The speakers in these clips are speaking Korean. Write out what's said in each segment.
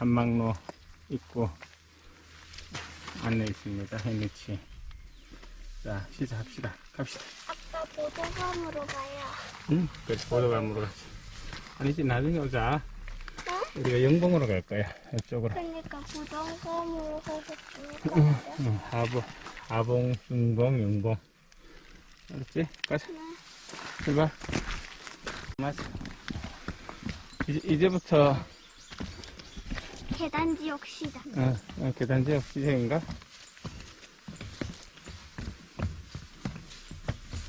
탐망로 입구 안내 있습니다. 해미치. 자, 시작합시다. 갑시다. 아빠 보도감으로 가요. 응? 그래, 보도감으로 가자. 아니지, 나중에 오자. 응? 우리가 영봉으로 갈 거야. 이쪽으로. 그러니까 보도감으로 가서 응, 죽을까요? 응, 아봉, 아봉, 중봉, 영봉. 알았지? 가자. 네. 출발. 맞아. 이제, 이제부터, 계단지역 시작. 어, 어, 계단지역 시작인가?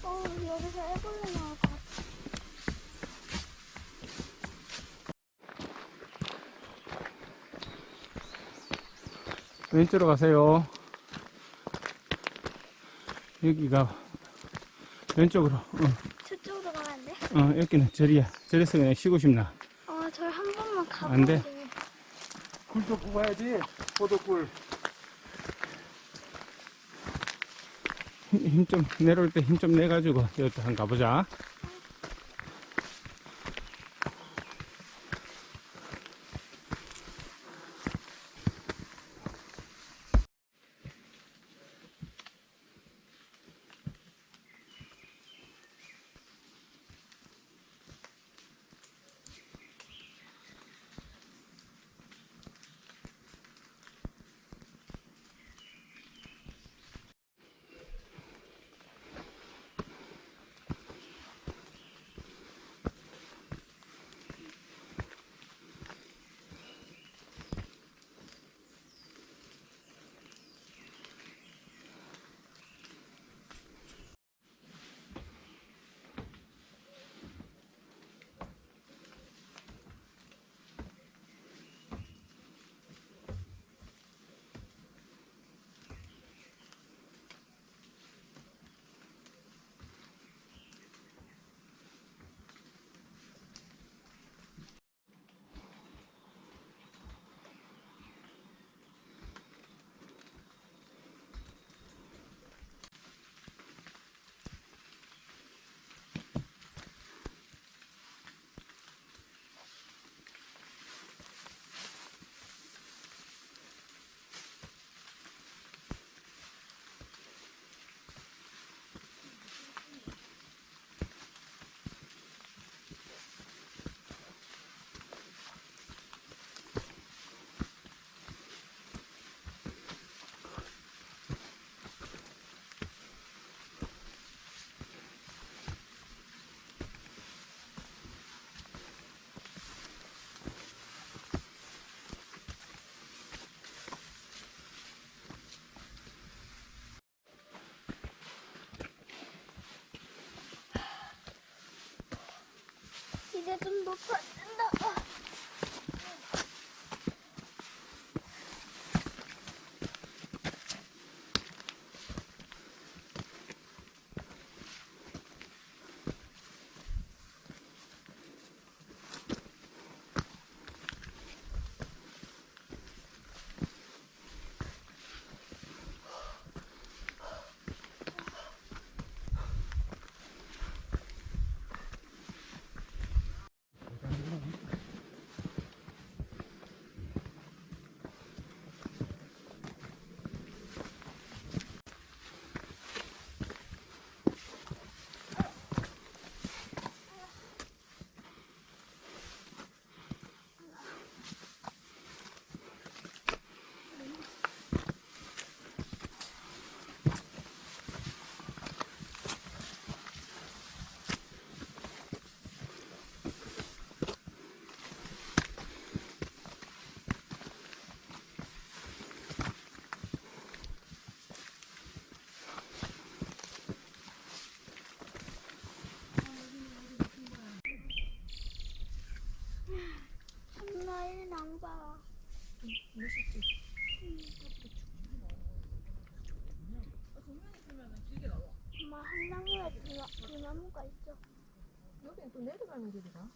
어, 여기서 애벌레 나올 것 같아. 왼쪽으로 가세요. 여기가 왼쪽으로. 어, 저쪽으로 가면 안 돼? 어, 여기는 절이야. 절에서 그냥 쉬고 싶나? 어, 저한 번만 가보고. 안 돼. 싶네. 굴도 뽑아야지. 포도굴. 힘좀 내려올 때 힘 좀 내가지고 여기 한번 가보자. 이제 좀 높아진다. 정말 낭봐. 엄마 한나무에 두, 두 나무가 있어. 여기는 또 내려가는 길이다.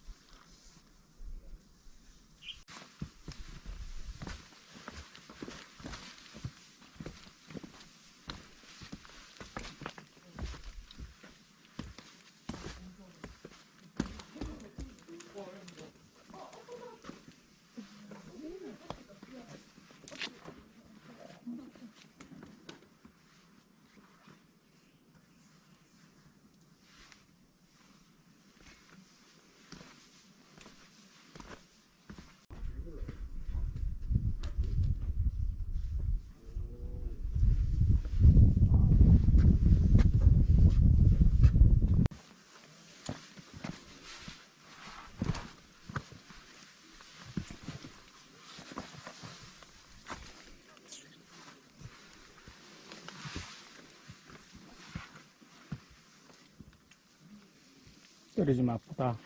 떨어지면 아프다.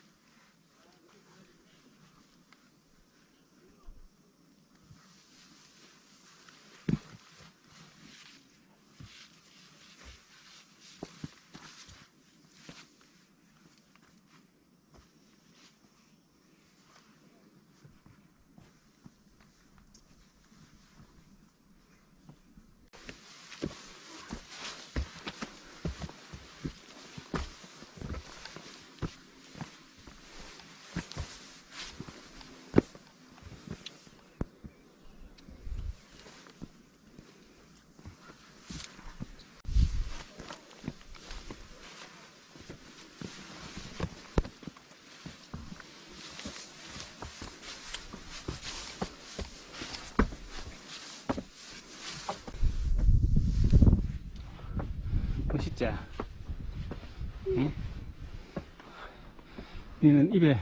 니는 입에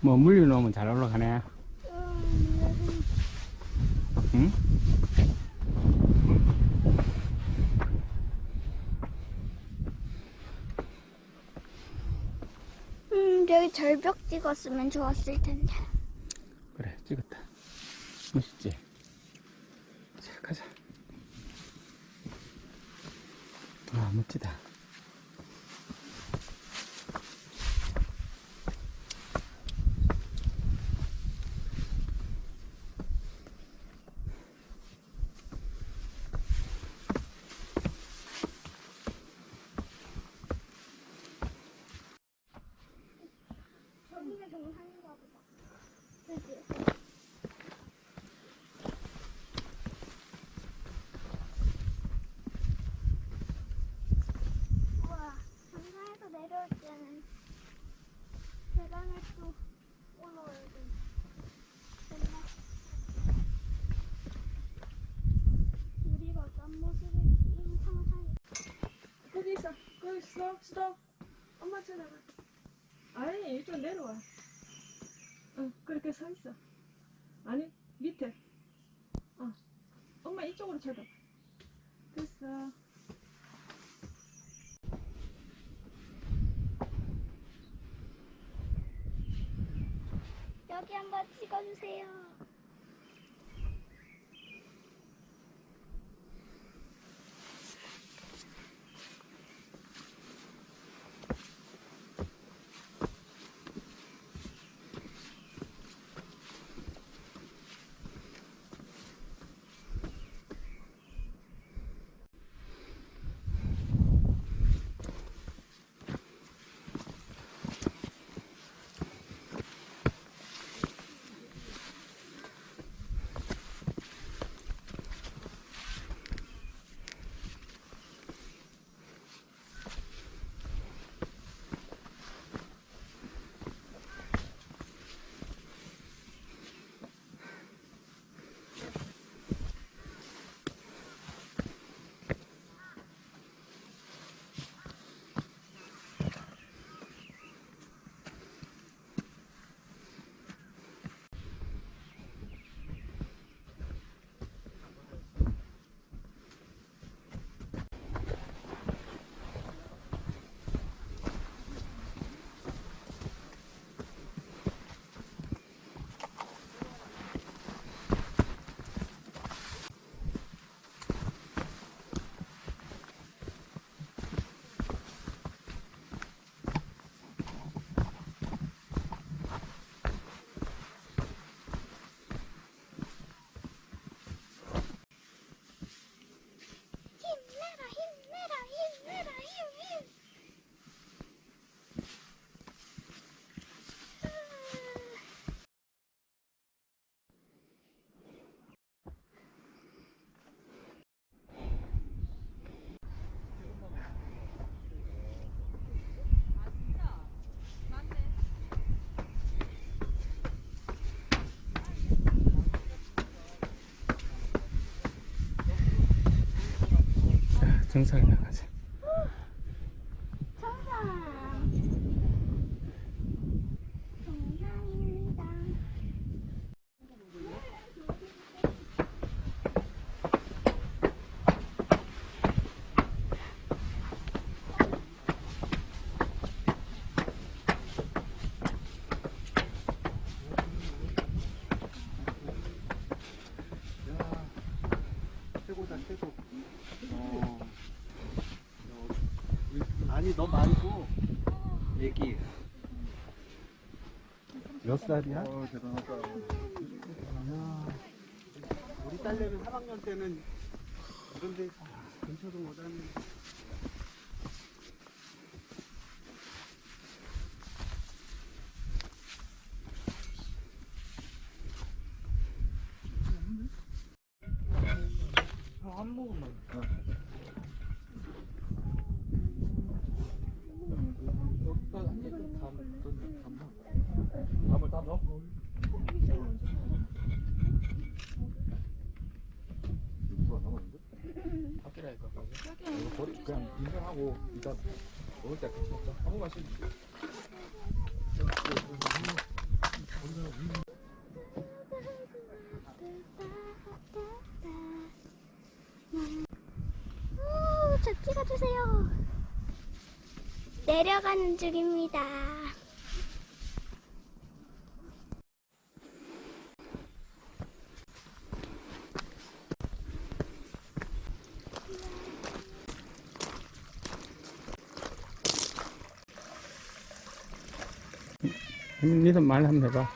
뭐 물려놓으면 잘 올라가네. 음, 응? 음, 저기 절벽 찍었으면 좋았을 텐데. 그래, 찍었다. 멋있지? 자, 가자. 아, 멋지다. 여기가 정상인가 보다. 그지? 우와, 정상에서 내려올 때는 계단을 또 올라와야 돼. 됐네. 우리가 어떤 모습을 이 상상이 거기 있어. 있어. 수도. 엄마 찾아봐. 아니, 이쪽 내려와. 응, 그렇게 서 있어. 아니, 밑에. 어. 엄마 이쪽으로 쳐다. 됐어. 여기 한번 찍어주세요. 자, 정상에 나가자. 정상. 정상입니다. 너 말고 얘기. 몇 살이야? 어, 대단하다. 우리 딸내미 3학년 때는 그런 데 근처도 못 하는. 한 모금만. 여기다 한 입을 내려가는 중입니다. 니도 말 한번 해봐.